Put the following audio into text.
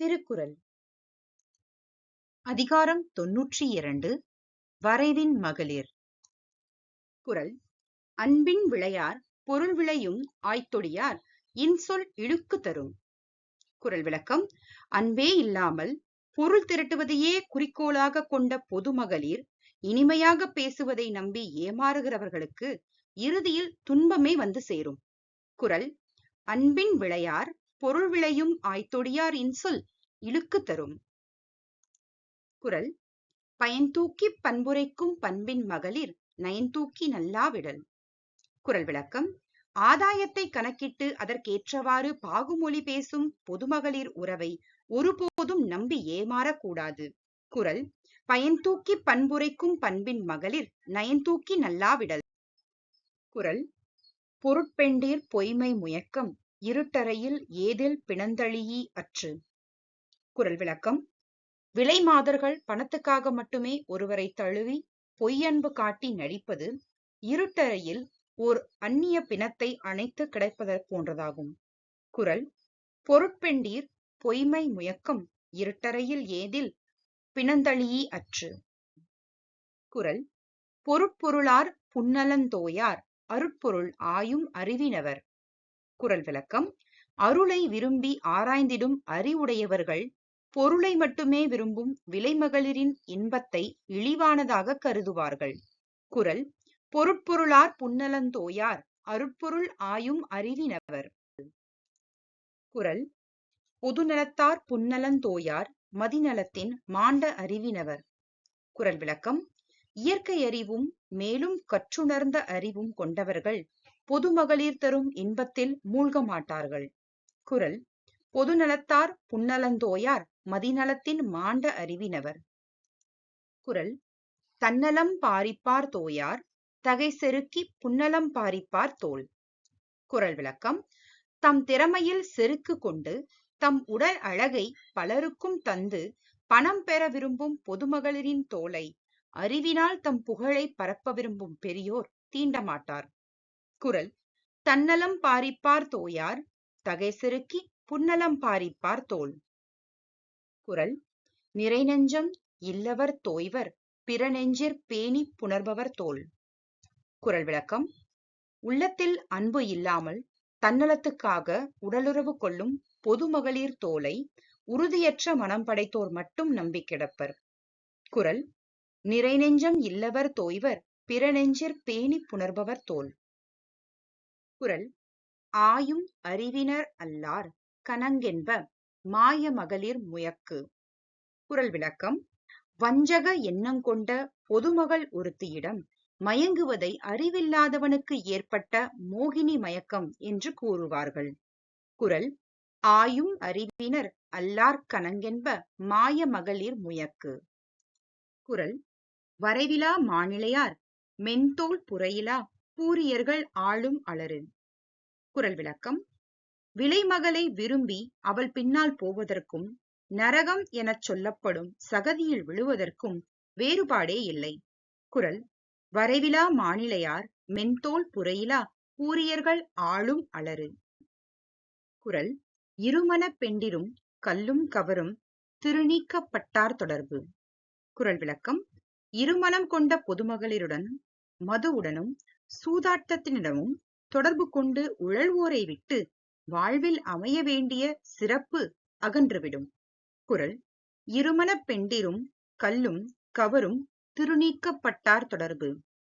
திருக்குறள். அதிகாரம் தொன்னூற்றி இரண்டு வரைவின் மகளிர். குரல் அன்பின் விளையார் பொருள் விளையும் ஆய்த்தொடியார் இன்சொல் இழுக்கு தரும். குரல் விளக்கம் அன்பே இல்லாமல் பொருள் திரட்டுவதையே குறிக்கோளாக கொண்ட பொது மகளிர் இனிமையாக பேசுவதை நம்பி ஏமாறுகிறவர்களுக்கு இறுதியில் துன்பமே வந்து சேரும். குரல் அன்பின் விளையார் பொருள் விளையும் ஆய்த்தொடியார் இன்சொல் இழுக்கு தரும். குரல் பயன்தூக்கி பண்புரைக்கும் பண்பின் மகளிர் நயன்தூக்கி நல்லாவிடல் குரல் விளக்கம் ஆதாயத்தை கணக்கிட்டு அதற்கேற்றவாறு பாகுமொழி பேசும் பொதுமகளிர் உறவை ஒருபோதும் நம்பி ஏமாறக்கூடாது. குரல் பயன்தூக்கி பண்புரைக்கும் பண்பின் மகளிர் நயன்தூக்கி நல்லாவிடல் குரல் பொருட்பெண்டீர் பொய்மை முயக்கம் இருட்டறையில் ஏதில் பிணந்தழியி அற்று. குரல் விளக்கம். விலை மாதர்கள் பணத்துக்காக மட்டுமே ஒருவரை தழுவி பொய்யன்பு காட்டி நடிப்பது இருட்டறையில் ஓர் அந்நிய பிணத்தை அணைத்து கிடைப்பதற் போன்றதாகும். குரல். பொருட்பெண்டீர் பொய்மை முயக்கம் இருட்டறையில் ஏதில் பிணந்தழியி அற்று. குரல். பொருட்பொருளார் புன்னலந்தோயார் அருட்பொருள் ஆயும் அறிவினவர் குரல் விளக்கம். அருளை விரும்பி ஆராய்ந்திடும் அறிவுடையவர்கள் பொருளை மட்டுமே விரும்பும் விலைமகளிரின் இன்பத்தை இழிவானதாக கருதுவார்கள். குரல் பொருட்பொருளார் புன்னலந்தோயார் அருட்பொருள் ஆயும் அறிவினவர். குரல் பொதுநலத்தார் புன்னலந்தோயார் மதிநலத்தின் மாண்ட அறிவினவர். குரல் விளக்கம் இயற்கை அறிவும் மேலும் கற்றுணர்ந்த அறிவும் கொண்டவர்கள் பொதுமகளிர் தரும் இன்பத்தில் மூழ்க மாட்டார்கள் குரல் பொதுநலத்தார் புன்னலந்தோயார் மதிநலத்தின் மாண்ட அறிவினவர். குரல் தன்னலம் பாரிப்பார் தோயார் தகை செருக்கி புன்னலம் பாரிப்பார் தோல். குரல் விளக்கம் தம் திறமையில் செருக்கு கொண்டு தம் உடல் அழகை பலருக்கும் தந்து பணம் பெற விரும்பும் பொதுமகளிரின் தோலை அறிவினால் தம் புகழை பரப்ப விரும்பும் பெரியோர் தீண்டமாட்டார். குரல். தன்னலம் பாரிப்பார் தோயார் தகை செருக்கி புன்னலம் பாரிப்பார் தோல் குரல். நிறைநெஞ்சம் இல்லவர் தோய்வர் பிறநெஞ்சிற் பேணி புணர்பவர் தோல் குரல் விளக்கம். உள்ளத்தில் அன்பு இல்லாமல் தன்னலத்துக்காக உடலுறவு கொள்ளும் பொதுமகளிர் தோலை உறுதியற்ற மனம் படைத்தோர் மட்டும் நம்பி கிடப்பர் குறள் நிறைநெஞ்சம் இல்லவர் தோய்வர் பிற நெஞ்சிற் பேணி புணர்பவர் தோல் திருக்குறள் ஆயும் அறிவினர் அல்லார் கனங்கென்ப மாய மகளிர் முயக்கு குரல் விளக்கம் வஞ்சக எண்ணங்கொண்ட பொதுமகள் ஒருத்தியிடம் மயங்குவதை அறிவில்லாதவனுக்கு ஏற்பட்ட மோகினி மயக்கம் என்று கூறுவார்கள். குரல் ஆயும் அறிவினர் அல்லார் கனங்கென்ப மாய மகளிர் முயக்கு குரல் வரைவிலா மாநிலையார் மென்தோல் புறையிலா பூரியர்கள் ஆளும் அலறு குரல் விளக்கம். விலைமகளை விரும்பி அவள் பின்னால் போவதற்கும் நரகம் எனச் சொல்லப்படும் சகதியில் விழுவதற்கும் வேறுபாடே இல்லை. குரல். வரைவிலா மாநிலையார் மென்தோல் புறையிலா பூரியர்கள் ஆளும் அலறு குரல். இருமன பெண்டிரும் கல்லும் கவரும் திருநீக்கப்பட்டார் தொடர்பு. குரல் விளக்கம். இருமனம் கொண்ட பொதுமகளிருடன் மதுவுடனும் சூதாட்டத்தினிடமும் தொடர்பு கொண்டு உழல்வோரை விட்டு வாழ்வில் அமைய வேண்டிய சிறப்பு அகன்றுவிடும். குறள் இருமனப் பெண்டிரும் கல்லும் கவரும் திருநீக்கப்பட்டார் தொடர்பு.